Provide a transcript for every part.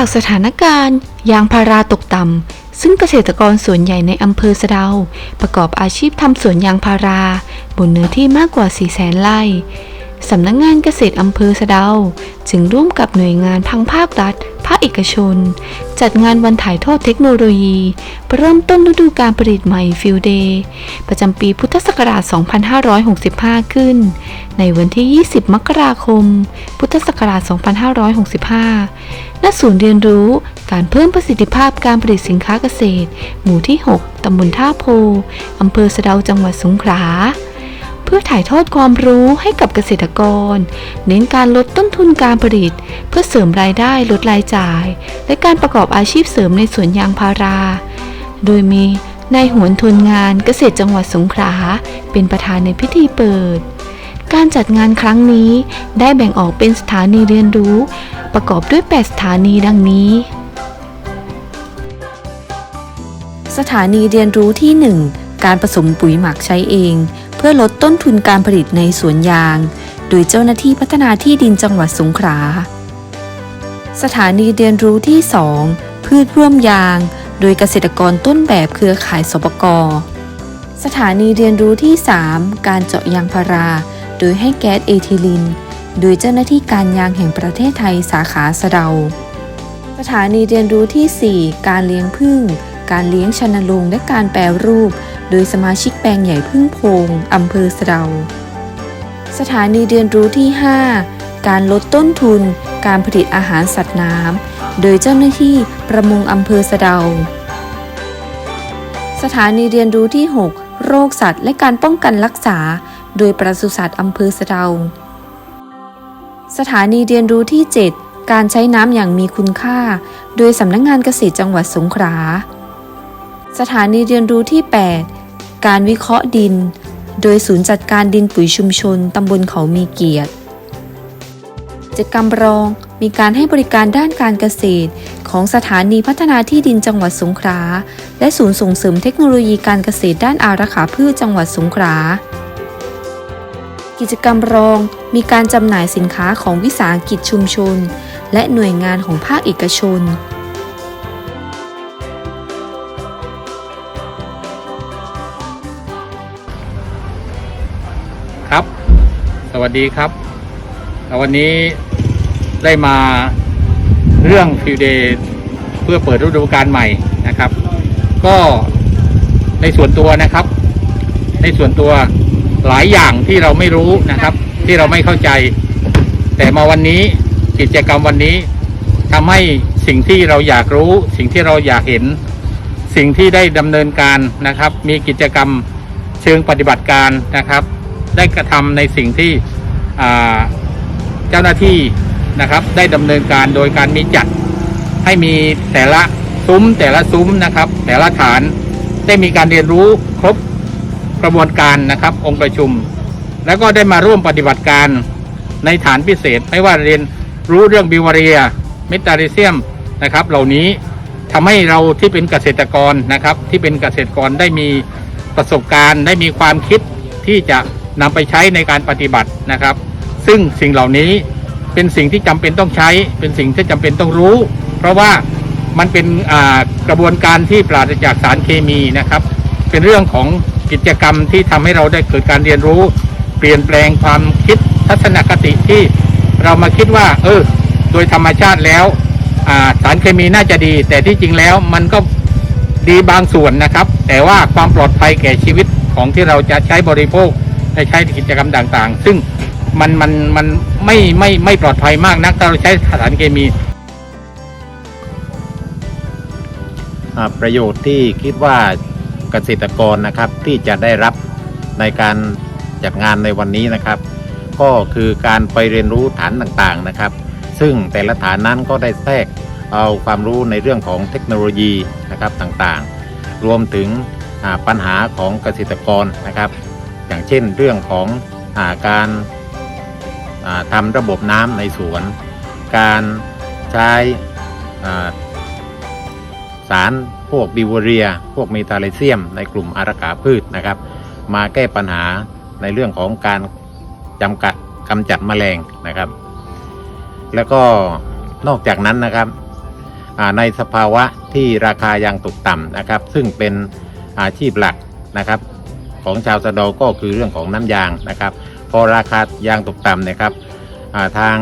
จากสถานการณ์ ยางพาราตกต่ำซึ่งเกษตรกรส่วนใหญ่ในอำเภอสะเดา ประกอบอาชีพทำสวนยางพารา บนเนื้อที่มากกว่า4แสนไร่สำนักงงานเกษตรอำเภอสะเดา จึงร่วมกับหน่วยงานทางภาครัฐ ภาคเอกชน จัดงานวันถ่ายทอดเทคโนโลยี เริ่มต้นฤดูการผลิตใหม่ฟิลเดย์ประจำปีพุทธศักราช 2565 ขึ้น ในวันที่ 20 มกราคม พุทธศักราช 2565 ณ ศูนย์เรียนรู้การเพิ่มประสิทธิภาพการผลิตสินค้าเกษตร หมู่ที่ 6 ตำบลท่าโพ อำเภอสะเดาจังหวัดสงขลา เพื่อถ่ายทอดความรู้ให้กับเกษตรกร เน้นการลดต้นทุนการผลิต เพื่อเสริมรายได้ลดรายจ่าย และการประกอบอาชีพเสริมในสวนยางพารา โดยมีนายหวนทุนงานเกษตรจังหวัดสงขลาเป็นประธานในพิธีเปิด การจัดงานครั้งนี้ได้แบ่งออกเป็นสถานีเรียนรู้ ประกอบด้วย 8 สถานีดังนี้ สถานีเรียนรู้ที่ 1 การผสมปุ๋ยหมักใช้เอง เพื่อลดต้นทุนการผลิตในสวนยาง โดยเจ้าหน้าที่พัฒนาที่ดินจังหวัดสงขลา สถานีเรียนรู้ที่ 2 พืชร่วมยาง โดยเกษตรกรต้นแบบเครือข่ายสปกสถานีเรียนรู้ที่ 3 การเจาะยางพารา โดยให้แก๊สเอทิลิน โดยเจ้าหน้าที่การยางแห่งประเทศไทยสาขาสะเดา สถานีเรียนรู้ที่ 4 การเลี้ยงผึ้งการเลี้ยงชนลงและการแปรรูป โดยสมาชิกแปลงใหญ่พึ่งพงอำเภอสะเดา สถานีเรียนรู้ที่ 5 การลดต้นทุน การผลิตอาหารสัตว์น้ำ โดยเจ้าหน้าที่ประมงอำเภอสะเดา สถานีเรียนรู้ที่ 6 โรคสัตว์ และการป้องกันรักษา โดยปศุสัตว์อำเภอสะเดา สถานีเรียนรู้ที่ 7 การใช้น้ำอย่างมีคุณค่า โดยสำนักงงานเกษตรจังหวัดสงขลาสถานีเรียนรู้ที่ 8 การวิเคราะห์ดิน โดยศูนย์จัดการดินปุ๋ยชุมชนตำบลเขามีเกียรติกิจกรรมรองมีการให้บริการด้านการเกษตร ของสถานีพัฒนาที่ดินจังหวัดสงขลาและศูนย์ส่งเสริมเทคโนโลยีการเกษตรด้านอารักขาพืชจังหวัดสงขลากิจกรรมรองมีการจำหน่ายสินค้าของวิสาหกิจชุมชน และหน่วยงานของภาคเอกชน วัสดีครับ วันนี้ได้มาเรื่องฟิวเดย์เพื่อเปิดฤดูกาลใหม่นะครับ ก็ในส่วนตัวนะครับ ในส่วนตัวหลายอย่างที่เราไม่รู้นะครับ ที่เราไม่เข้าใจ แต่มาวันนี้กิจกรรมวันนี้ทำให้สิ่งที่เราอยากรู้ สิ่งที่เราอยากเห็น สิ่งที่ได้ดำเนินการนะครับ มีกิจกรรมเชิงปฏิบัติการนะครับ ได้กระทำในสิ่งที่เจ้าหน้าที่นะครับ ได้ดำเนินการโดยการมีจัดให้มีแต่ละซุ้มแต่ละซุ้มนะครับ แต่ละฐานได้มีการเรียนรู้ครบกระบวนการนะครับ องค์ประชุม แล้วก็ได้มาร่วมปฏิบัติการในฐานพิเศษ ไม่ว่าเรียนรู้เรื่องบิวเรียเมตาริเซียมนะครับ เหล่านี้ทำให้เราที่เป็นเกษตรกรนะครับ ที่เป็นเกษตรกรได้มีประสบการณ์ ได้มีความคิดที่จะ นำไปใช้ในการปฏิบัตินะครับ ซึ่งสิ่งเหล่านี้เป็นสิ่งที่จำเป็นต้องใช้ เป็นสิ่งที่จำเป็นต้องรู้ เพราะว่ามันเป็นกระบวนการที่ปราศจากสารเคมีนะครับ เป็นเรื่องของกิจกรรมที่ทำให้เราได้เกิดการเรียนรู้ เปลี่ยนแปลงความคิดทัศนคติที่เรามาคิดว่า เออ โดยธรรมชาติแล้วาสารเคมีน่าจะดี แต่ที่จริงแล้วมันก็ดีบางส่วนนะครับ แต่ว่าความปลอดภัยแก่ชีวิตของที่เราจะใช้บริโภค ในใช้กิจกรรมต่างๆ ซึ่งมันมันมันไม่ไม่ไม่ปลอดภัยมากนักถ้าเราใช้สารเคมีประโยชน์ที่คิดว่าเกษตรกรนะครับที่จะได้รับในการจัดงานในวันนี้นะครับ ก็คือการไปเรียนรู้ฐานต่างๆนะครับ ซึ่งแต่ละฐานนั้นก็ได้แทรกเอาความรู้ในเรื่องของเทคโนโลยีนะครับต่างๆ รวมถึงปัญหาของเกษตรกรนะครับ อย่างเช่นเรื่องของอาการาทำระบบน้ำในสวน การใช้าสารพวกบิวเรีย พวกเมทาเลเซียม ในกลุ่มอารักขาพืชนะครับ มาแก้ปัญหาในเรื่องของการจำกัดกำจัดแมลงนะครับ แล้วก็นอกจากนั้นนะครับในสภาวะที่ราคายางตกต่ำนะครับ ซึ่งเป็นอาชีพหลักนะครับ ของชาวสะเดาก็คือเรื่องของน้ำยางนะครับ พอราคายางตกต่ำนะครับาทาง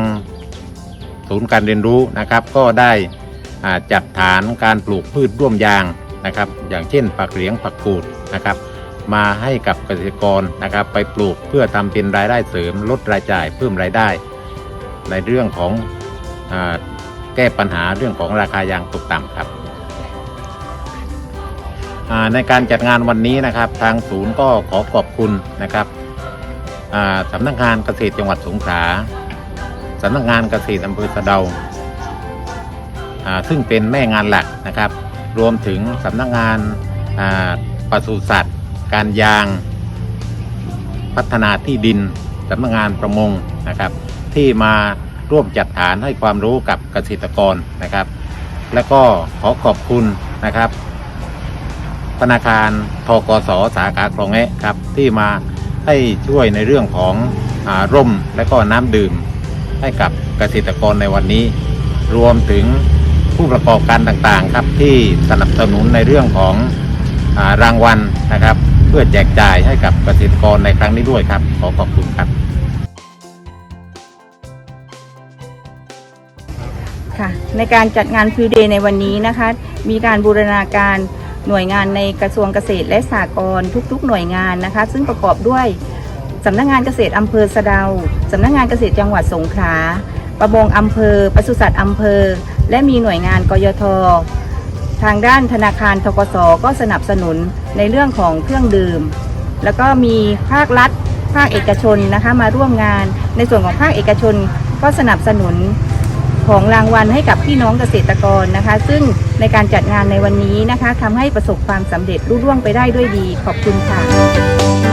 ศูนย์การเรียนรู้นะครับ ก็ได้จัดฐานการปลูกพืชร่วมยางนะครับ อย่างเช่นผักเหลียงผักกูดนะครับ มาให้กับเกษตรกรนะครับ ไปปลูกเพื่อทำเป็นรายได้เสริมลดรายจ่ายเพิ่มรายได้ ในเรื่องของอแก้ปัญหาเรื่องของราคายางตกต่ำครับ ในการจัดงานวันนี้นะครับ ทางศูนย์ก็ขอขอบคุณนะครับสำนักงานเกษตรจังหวัดสงขลาสำนักงานเกษตรอำเภอสะเดาซึ่งเป็นแม่งานหลักนะครับ รวมถึงสำนักงานาปศุสัตว์ การยาง พัฒนาที่ดินสำนักงานประมงนะครับ ที่มาร่วมจัดฐานให้ความรู้กับเกษตรกรนะครับ แล้วก็ขอขอบคุณนะครับ ธนาคารทกสสาขาคลองแอะครับที่มาให้ช่วยในเรื่องของอาร่มและก็น้ำดื่ม ให้กับเกษตรกรในวันนี้ รวมถึงผู้ประกอบการต่างๆครับที่สนับสนุนในเรื่องของอารางวัลนะครับ เพื่อแจกจ่ายให้กับเกษตรกรในครั้งนี้ด้วยครับ ขอขอบคุณครับค่ะในการจัดงานฟิวเดย์ในวันนี้นะคะ มีการบูรณาการ หน่วยงานในกระทรวงเกษตรและสหกรณ์ทุกๆ หน่วยงานนะคะ ซึ่งประกอบด้วยสำนักงานเกษตรอำเภอสะเดาสำนักงานเกษตรจังหวัดสงขลาประมงอำเภอปศุสัตว์อำเภอ และมีหน่วยงานกยททางด้านธนาคารทกสก็สนับสนุนในเรื่องของเครื่องดื่ม แล้วก็มีภาครัฐ ภาคเอกชนนะคะมาร่วมงาน ในส่วนของภาคเอกชนก็สนับสนุน ของรางวัลให้กับพี่น้องเกษตรกรนะคะ ซึ่งในการจัดงานในวันนี้นะคะทำให้ประสบความสำเร็จรุ่ร่วงไปได้ด้วยดีขอบคุณค่ะ